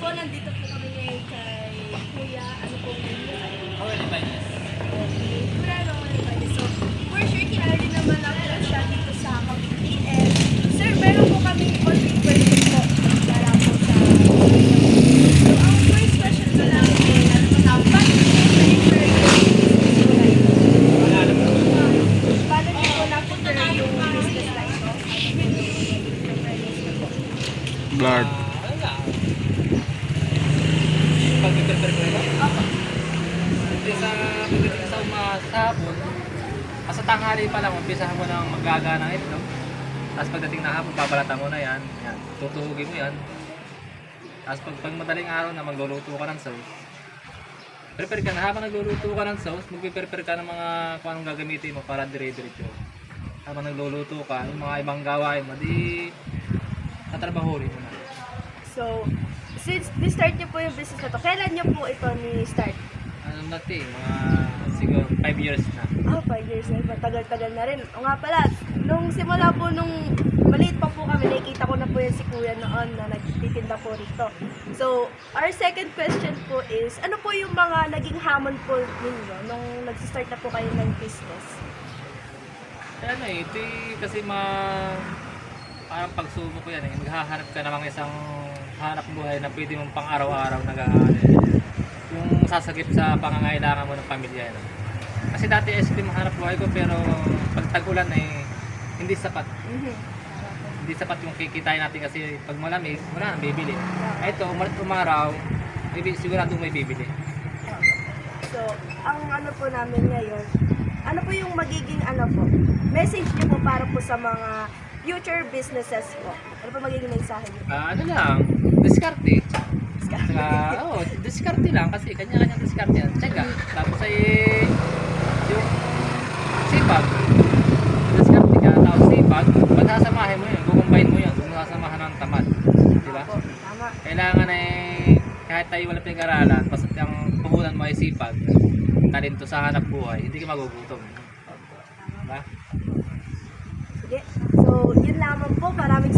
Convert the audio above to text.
po, nandito po kami ngayon kay Kuya. Ano po? Already by this. Okay. Kuya Rowan Valdez. So, for sure, kilala rin naman ako siya dito sa. And, sir, meron po kami konting question po para po sa So, ang first question ko lang po, po na, paano po na-refer ko? Wala na po. Paano niyo po na-refer yung business ito? Blurred. Ah. Pag-prepare ko ito? Hindi sa pagdating sa hapon, ah, sa tanghali pa lang, umpisahan mo nang magaga ng itlog. Tapos pagdating na hapon, babalatan mo na yan. yan. Tutuhugin mo yan. Tapos pag, pag madaling araw na magluluto ka ng sauce, prepare ka na. Habang nagluluto ka ng sauce, magpiprepare ka ng mga kung anong gagamitin mo para dire-diretso. Habang nagluluto ka, yung mga ibang gawain mo, di tatrabahurin mo na. So, since ni-start niyo po yung business na to, kailan niyo po ito ni-start? Ano natin, mga siguro 5 years na. Ah, 5 years na. Matagal-tagal na rin. O nga pala, nung simula po nung maliit pa po kami, nakikita ko na po yan si Kuya noon na nagtitinda po rito. So, our second question po is, ano po yung mga naging hamon po ninyo nung nag-start na po kayo ng business? Eh, ano eh, ito eh, kasi ma... Parang pagsubok ko yan eh. Maghahanap ka namang isang hanap buhay na pwede mong pang araw-araw nag yung sasagip sa pangangailangan mo ng pamilya. No? Kasi dati ice cream hanap buhay ko pero pag tag-ulan eh, hindi sapat. Mhm. Hindi sapat yung kikitain natin kasi pag malamig, wala nang bibili. Ito, umalit umaraw, may, bi- sigurado may bibili. So, ang ano po namin ngayon, ano po yung magiging ano po, message niyo po para po sa mga future businesses po? Ano po magiging mensahe niyo? Ah, ano lang, diskarte. Saka, oh, diskarte lang kasi kanya-kanya diskarte yan. Tsaga. Tapos ay, yung sipag. Diskarte ka, tapos sipag. Pag sasamahin mo yun, kukumbine mo yun. Kung sasamahan ng tamad. Di ba? Tama. Kailangan ay, kahit tayo wala pinag-aralan, basta ang puhunan mo ay sipag, talento sa hanap buhay, hindi ka magugutom. Diba? Sige. Yun lamang po. Maraming